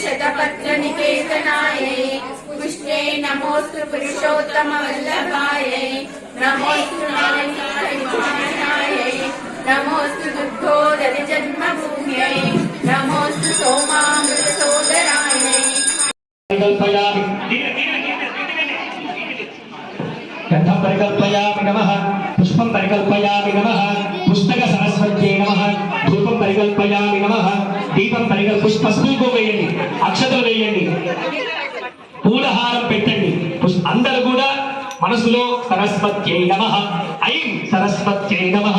शतपत्रनिकेतनायै पुष्णे नमोऽस्तु पुरुषोत्तमवल्लभायै नमोऽस्तु नारायणायै नमोऽस्तु दुग्धोदरिजन्मभूम्यै नमोऽस्तु सोमामृतसोदरायै कथं परिकल्पयामि नमः దీపం పరికల్ పుష్ప పసుపు వేయండి అక్షతలు వేయండి. పూలహారం పెట్టండి. పుష్- అందరూ కూడా మనసులో సరస్వత్యై నమ. ఐం సరస్వత్యై నమ.